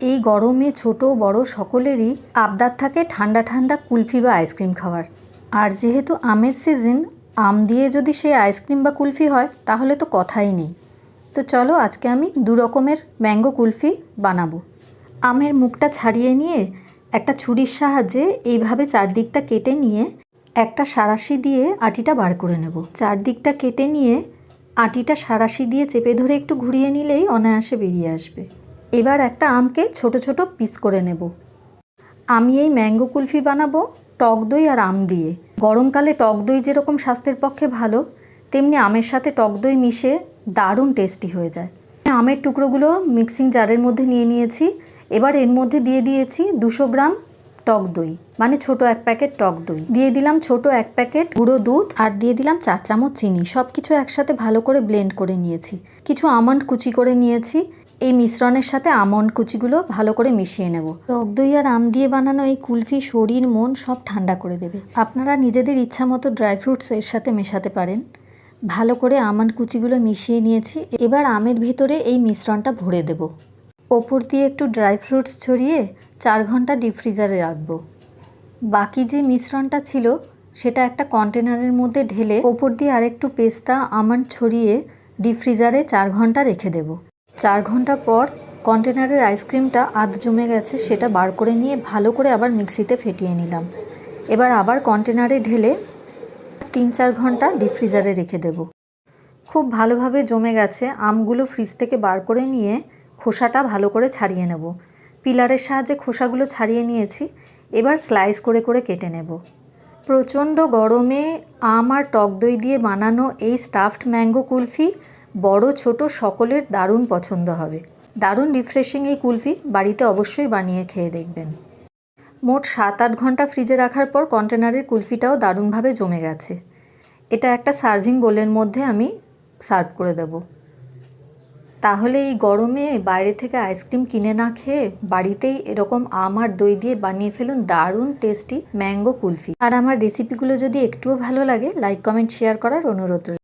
এই গরমে ছোট, বড় সকলেরই আবদার থাকে ঠান্ডা ঠান্ডা কুলফি বা আইসক্রিম খাওয়ার। আর যেহেতু আমের সিজন আম দিয়ে যদি সেই আইসক্রিম বা কুলফি হয়, তাহলে তো কথাই নেই। তো চলো আজকে আমি দু রকমের ম্যাঙ্গো কুলফি বানাবো। আমের মুখটা ছাড়িয়ে নিয়ে একটা ছুরির সাহায্যে এইভাবে চারদিকটা কেটে নিয়ে একটা সাঁড়াশি দিয়ে আটিটা বার করে নেব। চারদিকটা কেটে নিয়ে আটিটা সাঁড়াশি দিয়ে চেপে ধরে একটু ঘুরিয়ে নিলেই অনায়াসে বেরিয়ে আসবে। এবার একটা আমকে ছোট ছোট পিস করে নেব। আমি এই ম্যাঙ্গো কুলফি বানাবো, টক দই আর আম দিয়ে। গরমকালে টক দই যেরকম স্বাস্থ্যের পক্ষে ভালো, তেমনি আমের সাথে টক দই মিশে দারুণ টেস্টি হয়ে যায়। আমের টুকরোগুলো মিক্সিং জারের মধ্যে নিয়ে নিয়েছি। এবার এর মধ্যে দিয়ে দিয়েছি দুশো গ্রাম টক দই মানে ছোট এক প্যাকেট টক দই। দিয়ে দিলাম ছোট এক প্যাকেট গুঁড়ো দুধ আর দিয়ে দিলাম চার চামচ চিনি। সব কিছু একসাথে ভালো করে ব্লেন্ড করে নিয়েছি। কিছু আমন্ড কুচি করে নিয়েছি। এই মিশ্রণের সাথে আমন্ড কুচিগুলো ভালো করে মিশিয়ে নেব। টক দই আর আম দিয়ে বানানো এই কুলফি, শরীর, মন সব ঠান্ডা করে দেবে। আপনারা নিজেদের ইচ্ছা মতো ড্রাই ফ্রুটস এর সাথে মেশাতে পারেন। ভালো করে আমন্ড কুচিগুলো মিশিয়ে নিয়েছি। এবার আমের ভেতরে এই মিশ্রণটা ভরে দেব। ওপর দিয়ে একটু ড্রাই ফ্রুটস ছড়িয়ে চার ঘণ্টা ডিপ ফ্রিজারে রাখব। বাকি যে মিশ্রণটা ছিল, সেটা একটা কন্টেনারের মধ্যে ঢেলে ওপর দিয়ে আরেকটু পেস্তা, আমন্ড ছড়িয়ে ডিপ ফ্রিজারে চার ঘণ্টা রেখে দেব। চার ঘণ্টা পর কন্টেনারের আইসক্রিমটা আধ জমে গেছে, সেটা বার করে নিয়ে ভালো করে আবার মিক্সিতে ফেটিয়ে নিলাম। এবার আবার কন্টেনারে ঢেলে তিন চার ঘণ্টা ডিপ ফ্রিজারে রেখে দেব। খুব ভালোভাবে জমে গেছে, আমগুলো ফ্রিজ থেকে বার করে নিয়ে খোসাটা ভালো করে ছাড়িয়ে নেব। পিলারের সাহায্যে খোসাগুলো ছাড়িয়ে নিয়েছি, এবার স্লাইস করে করে কেটে নেব। প্রচণ্ড গরমে আম আর টক দই দিয়ে বানানো এই স্টাফড ম্যাঙ্গো কুলফি বড়, ছোট সকলের দারুণ পছন্দ হবে। দারুণ রিফ্রেশিং এই কুলফি বাড়িতে অবশ্যই বানিয়ে খেয়ে দেখবেন। মোট সাত, আট ঘণ্টা ফ্রিজে রাখার পর কন্টেনারের কুলফিটাও দারুণভাবে জমে গেছে। এটা একটা সার্ভিং বোলের মধ্যে আমি সার্ভ করে দেব। তাহলে এই গরমে বাইরে থেকে আইসক্রিম কিনে না খেয়ে বাড়িতেই এরকম আম আর দই দিয়ে বানিয়ে ফেলুন দারুণ টেস্টি ম্যাঙ্গো কুলফি। আর আমার রেসিপিগুলো যদি একটুও ভালো লাগে লাইক কমেন্ট শেয়ার করার অনুরোধ